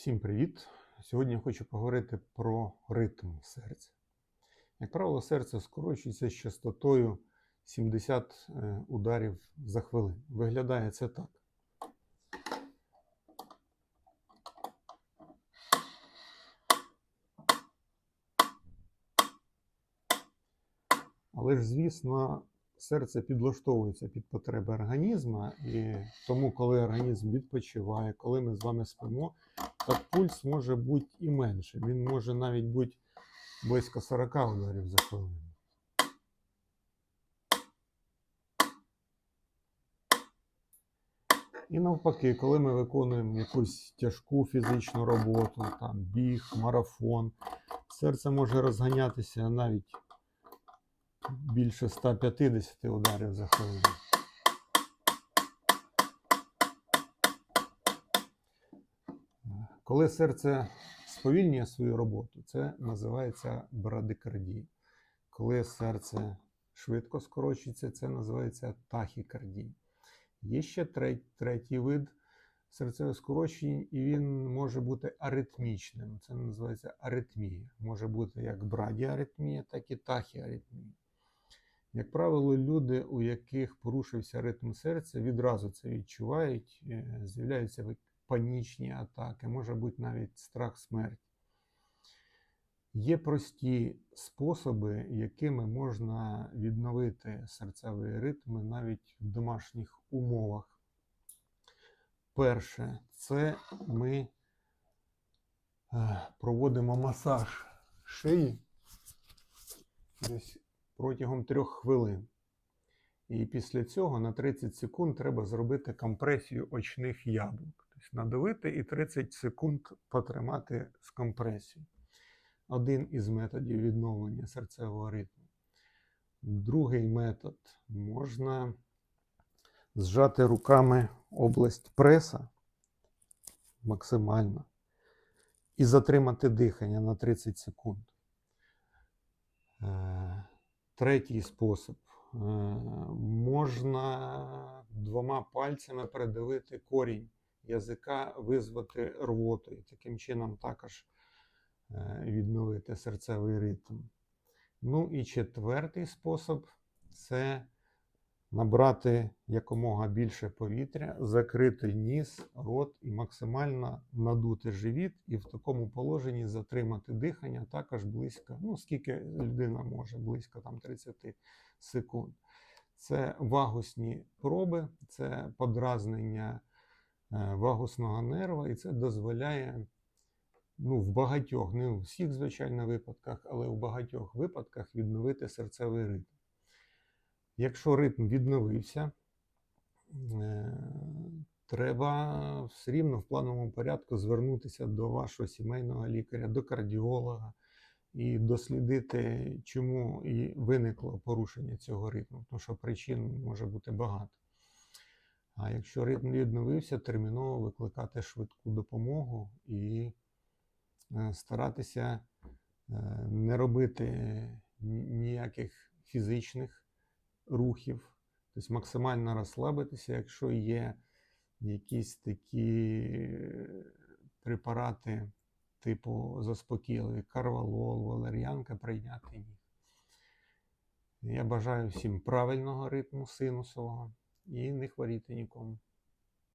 Всім привіт! Сьогодні я хочу поговорити про ритм серця. Як правило, серце скорочується з частотою 70 е, ударів за хвилину. Виглядає це так. Але ж, звісно, серце підлаштовується під потреби організму, і тому, коли організм відпочиває, коли ми з вами спимо, так пульс може бути і менше. Він може навіть бути близько 40 ударів за хвилину. І навпаки, коли ми виконуємо якусь тяжку фізичну роботу, там біг, марафон, серце може розганятися навіть більше 150 ударів за хвилину. Коли серце сповільнює свою роботу, це називається брадикардія. Коли серце швидко скорочується, це називається тахікардія. Є ще третій, вид серцевих скорочень, і він може бути аритмічним. Це називається аритмія. Може бути як брадіаритмія, так і тахіаритмія. Як правило, люди, у яких порушився ритм серця, відразу це відчувають, е, з'являються панічні атаки, може бути навіть страх смерті. Є прості способи, якими можна відновити серцевий ритм навіть в домашніх умовах. Перше, це ми е, проводимо масаж шиї десь протягом трьох хвилин. І після цього на 30 секунд треба зробити компресію очних яблук. Тобто надавити і 30 секунд потримати з компресією. Один із методів відновлення серцевого ритму. Другий метод можна зжати руками область преса максимально і затримати дихання на 30 секунд. Третій спосіб. Е, Можна двома пальцями придавити корінь язика, визвати рвоту і таким чином також е, відновити серцевий ритм. Ну і четвертий спосіб це набрати якомога більше повітря, закрити ніс, рот і максимально надути живіт, і в такому положенні затримати дихання також близько, ну скільки людина може, близько там 30 секунд. Це вагусні проби, це подразнення е, вагусного нерва, і це дозволяє ну, в багатьох, не у всіх, звичайно, випадках, але в багатьох випадках відновити серцевий ритм. Якщо ритм відновився, е, треба все рівно в плановому порядку звернутися до вашого сімейного лікаря, до кардіолога і дослідити, чому і виникло порушення цього ритму, тому що причин може бути багато. А якщо ритм відновився, терміново викликати швидку допомогу і е, старатися е, не робити ніяких фізичних рухів, тобто максимально розслабитися, якщо є якісь такі препарати типу заспокійливі, карвалол, валер'янка, прийняти їх. Я бажаю всім правильного ритму синусового і не хворіти нікому.